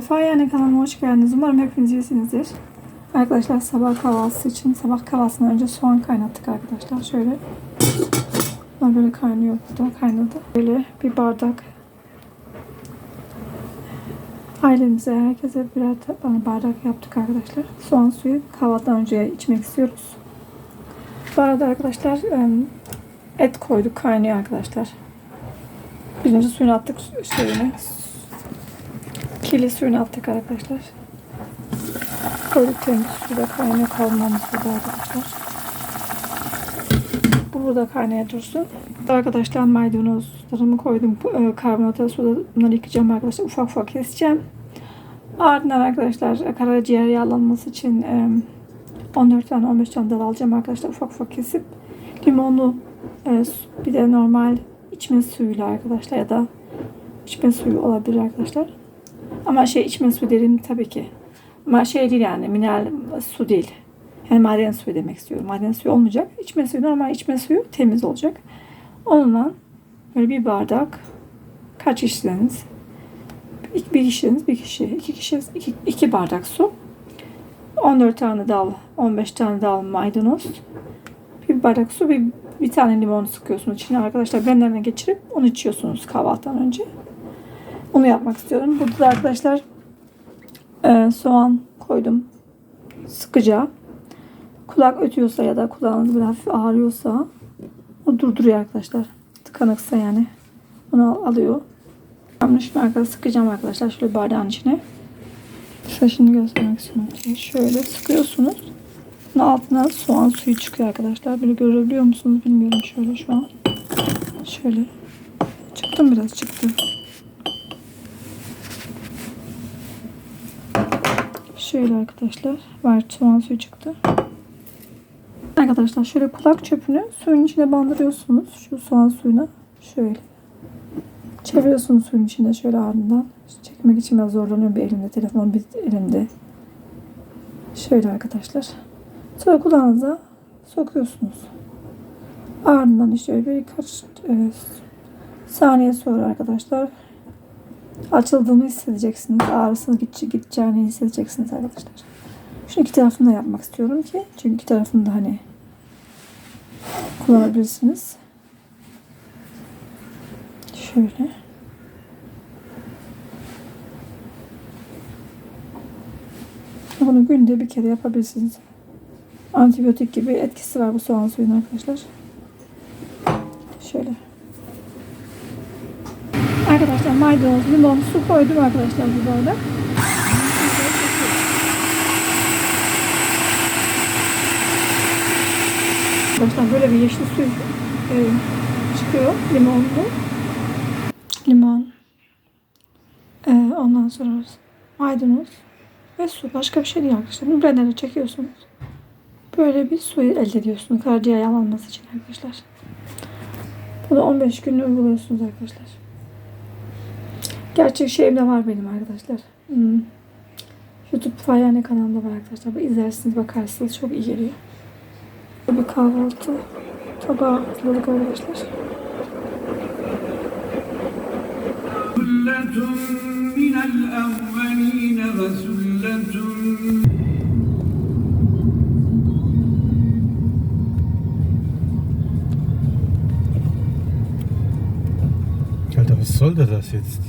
Fayane kanalıma hoş geldiniz. Umarım hepiniz iyisinizdir. Arkadaşlar sabah kahvaltısı için sabah kahvaltısından önce soğan kaynattık arkadaşlar. Şöyle böyle kaynıyor burada kaynadı. Böyle bir bardak ailemize herkese birer bardak yaptık arkadaşlar. Soğan suyu kahvaltıdan önce içmek istiyoruz. Bu arada arkadaşlar et koyduk kaynıyor arkadaşlar. Birinci suyunu attık şeyine Kirli suyunu attık arkadaşlar. Koyduk temiz suda kaynıyor kalmamız burada arkadaşlar. Bu burada kaynaya dursun. Arkadaşlar maydanozlarımı koydum. E, Karbonatlı suda bunları yıkayacağım arkadaşlar. Ufak ufak keseceğim. Ardından arkadaşlar karaciğer yağlanması için e, 14 tane 15 tane dal alacağım arkadaşlar. Ufak ufak kesip limonlu e, bir de normal içme suyuyla arkadaşlar ya da içme suyu olabilir arkadaşlar. Ama şey içme su dedim tabii ki. Ama şey değil yani mineral su değil. Yani maden suyu demek istiyorum. Maden suyu olmayacak. İçme suyu normal içme suyu temiz olacak. Onunla böyle bir bardak kaç kişisiniz? Bir kişiniz bir kişi. iki kişi iki, iki bardak su. 14 tane dal, 15 tane dal maydanoz. Bir bardak su, bir, bir tane limon sıkıyorsunuz içine arkadaşlar. Blenderine geçirip onu içiyorsunuz kahvaltıdan önce. Onu yapmak istiyorum. Burada da arkadaşlar e, soğan koydum. Sıkıca. Kulak ötüyorsa ya da kulağınız böyle hafif ağrıyorsa o durduruyor arkadaşlar. Tıkanıksa yani. Onu al- alıyor. Ben şimdi arkadaşlar sıkacağım arkadaşlar. Şöyle bardağın içine. Size şimdi göstermek istiyorum. Şöyle sıkıyorsunuz. Bunun altına soğan suyu çıkıyor arkadaşlar. Böyle görebiliyor musunuz bilmiyorum şöyle şu an. Şöyle. Çıktım biraz çıktı. Şöyle arkadaşlar. Var soğan suyu çıktı. Arkadaşlar şöyle kulak çöpünü suyun içine bandırıyorsunuz. Şu soğan suyuna. Şöyle. Çeviriyorsunuz suyun içinde şöyle ardından. Çekmek için biraz zorlanıyorum bir elimde. Telefon bir elimde. Şöyle arkadaşlar. Sonra kulağınıza sokuyorsunuz. Ardından işte birkaç e, saniye sonra arkadaşlar açıldığını hissedeceksiniz. Ağrısını gidece- gideceğini hissedeceksiniz arkadaşlar. Şu iki tarafını da yapmak istiyorum ki. Çünkü iki tarafını da hani kullanabilirsiniz. Şöyle. Bunu günde bir kere yapabilirsiniz. Antibiyotik gibi etkisi var bu soğan suyunun arkadaşlar. Şöyle. Arkadaşlar maydanoz, limon, su koydum arkadaşlar bu bardak. Arkadaşlar böyle bir yeşil su e, çıkıyor limonlu. Limon. E, ondan sonra maydanoz ve su. Başka bir şey değil arkadaşlar. Bunu blender'e çekiyorsunuz. Böyle bir su elde ediyorsunuz karaciğer yağlanması için arkadaşlar. Bunu 15 gün uyguluyorsunuz arkadaşlar. Gerçek şeyim de var benim arkadaşlar. Hmm. YouTube Fayane kanalımda var arkadaşlar. Bu izlersiniz bakarsınız çok iyi geliyor. Bir kahvaltı tabağı hazırladık arkadaşlar. sollte das jetzt?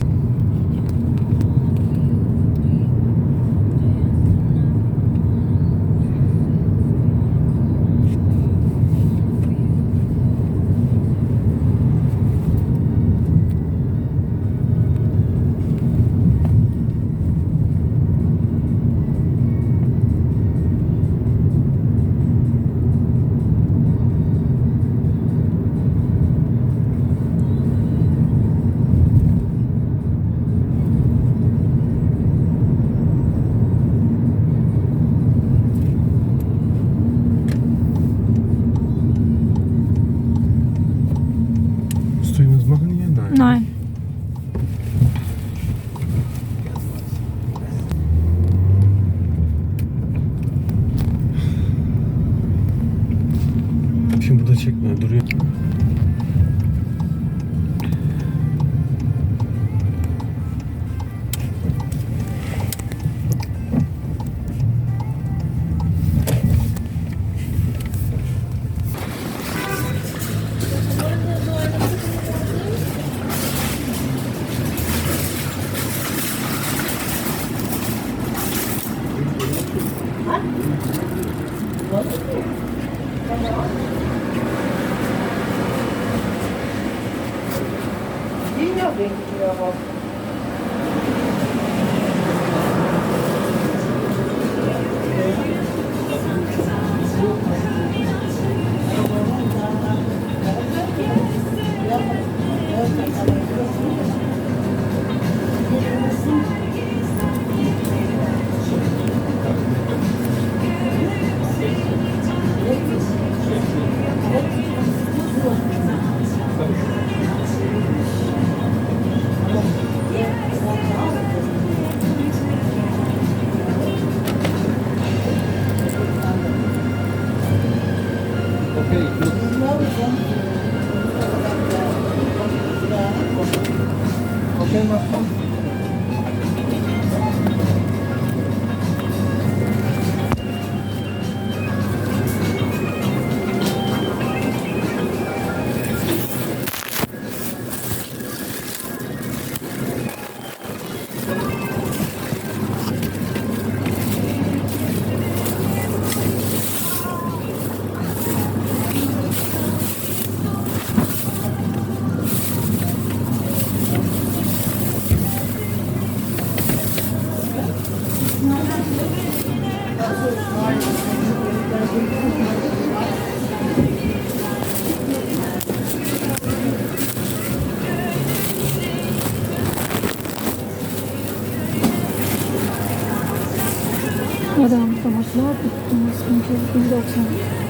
Okay, my phone. Fiyatlar tuttu. 1990.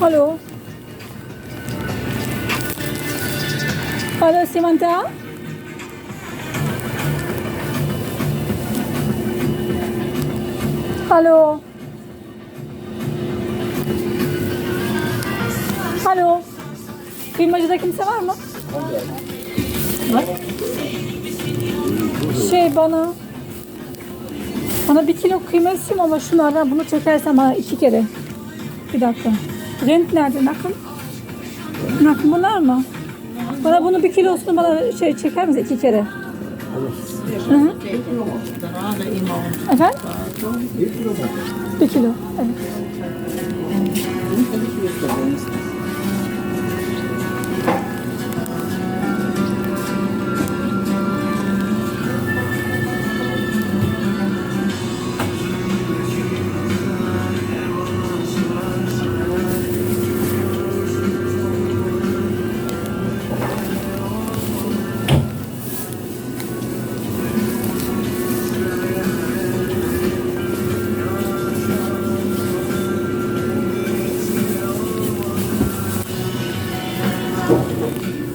Hallo. Hallo, ist jemand da? Hallo. Kıymacıda kimse var mı? Var. Şey bana bana bir kilo kıyma ama şunlardan bunu çekersem bana iki kere. Bir dakika. Rent nerede? Nakın? Nakın bunlar mı? Bana bunu bir kilosunu bana şey çeker misin iki kere? Hı hı. Efendim? Bir kilo. Evet. Obrigado.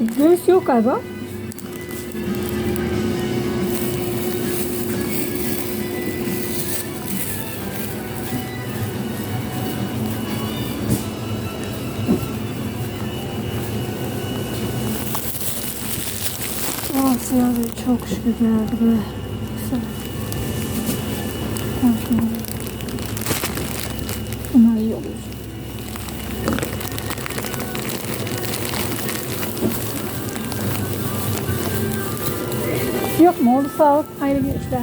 Göğüs yok galiba. Ah Bey çok şükür geldi be. Yok mu? Oldu sağ ol. Hayırlı görüşler.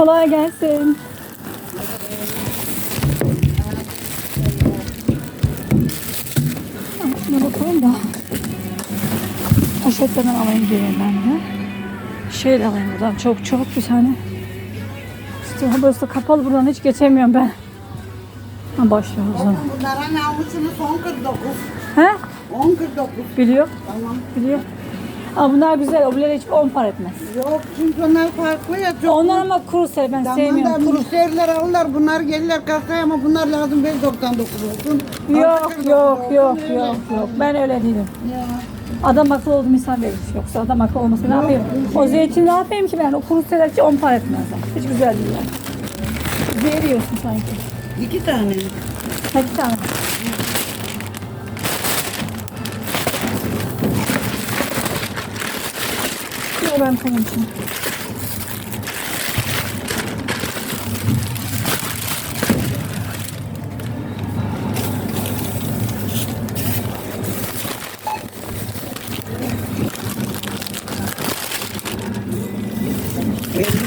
Kolay gelsin. Şuna bakalım da. Poşetten alayım diye ben de. De alayım buradan. Çok çok bir tane. İşte burası kapalı buradan hiç geçemiyorum ben. Ha başlıyor o zaman. Bunlara ne almışsınız? 10.49. He? 10.49. Biliyor. Tamam. Biliyor. Aa, bunlar güzel. Öbürleri hiç 10 para etmez. Yok çünkü onlar farklı ya. Çok Onlar ama kuru sev. Ben Tamam sevmiyorum. da Kuru. müşteriler alırlar. Bunlar gelirler kasaya ama bunlar lazım 5.99 olsun. Yok 6.49 yok olsun, yok öyle. yok yok. Ben öyle değilim. Ya. Adam akıllı oldum insan verir. Yoksa adam akıllı olmasa ne yapayım? O zeytin ne yapayım ki ben? O kuru sevler hiç 10 para etmez. Hiç güzel değil yani. Veriyorsun sanki. İki tane. Hadi tamam. Yok ben koyayım şimdi. Elli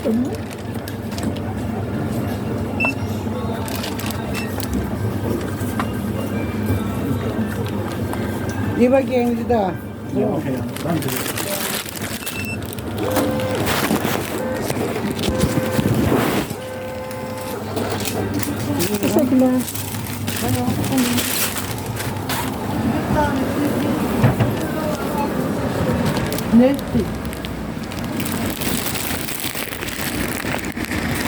sıfır Pardon. Bir bakayım bir daha. Teşekkürler. Ne?